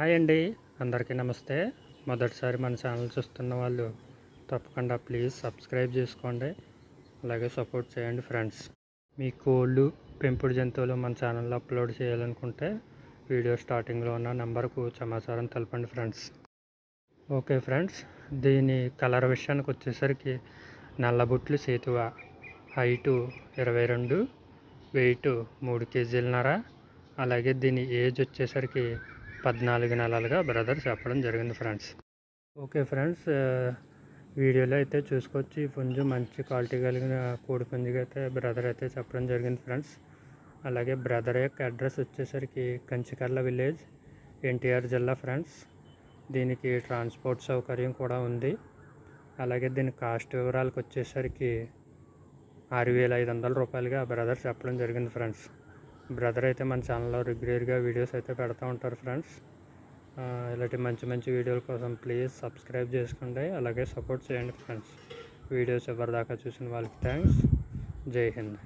Hi అండి. అందరికీ నమస్తే. మొదటిసారి మన ఛానల్ చూస్తున్న వాళ్ళు తప్పకుండా ప్లీజ్ సబ్స్క్రైబ్ చేసుకోండి. అలాగే సపోర్ట్ చేయండి ఫ్రెండ్స్. మీ కోళ్ళు పెంపుడు జంతువులు మన ఛానల్లో అప్లోడ్ చేయాలనుకుంటే వీడియో స్టార్టింగ్లో ఉన్న నెంబర్కు సమాచారం తెలపండి ఫ్రెండ్స్. ఓకే ఫ్రెండ్స్ దీని కలర్ విషయానికి వచ్చేసరికి నల్లబుట్లు సేతువ హైటు ఇరవై రెండు వెయిట్ మూడు కేజీలన్నర అలాగే దీని ఏజ్ వచ్చేసరికి పద్నాలుగు నెలలుగా బ్రదర్ చెప్పడం జరిగింది ఫ్రెండ్స్. ఓకే ఫ్రెండ్స్ వీడియోలో అయితే చూసుకోవచ్చు. ఈ పుంజు మంచి క్వాలిటీ కలిగిన కోడి పుంజుగా అయితే బ్రదర్ అయితే చెప్పడం జరిగింది ఫ్రెండ్స్. అలాగే బ్రదర్ యొక్క అడ్రస్ వచ్చేసరికి కంచికర్ల విలేజ్ ఎన్టీఆర్ జిల్లా ఫ్రెండ్స్. దీనికి ట్రాన్స్పోర్ట్ సౌకర్యం కూడా ఉంది. అలాగే దీని కాస్ట్ వివరాలకు వచ్చేసరికి ఆరు వేల ఐదు వందల రూపాయలుగా బ్రదర్ చెప్పడం జరిగింది ఫ్రెండ్స్. బ్రదర్ అయితే మన ఛానల్లో రెగ్యులర్గా వీడియోస్ అయితే పెడతా ఉంటారు ఫ్రెండ్స్. ఇలాంటి మంచి మంచి వీడియోల కోసం ప్లీజ్ సబ్స్క్రైబ్ చేసుకోండి. అలాగే సపోర్ట్ చేయండి ఫ్రెండ్స్. వీడియోస్ ఎవరిదాకా చూసిన వాళ్ళకి థ్యాంక్స్. జై హింద్.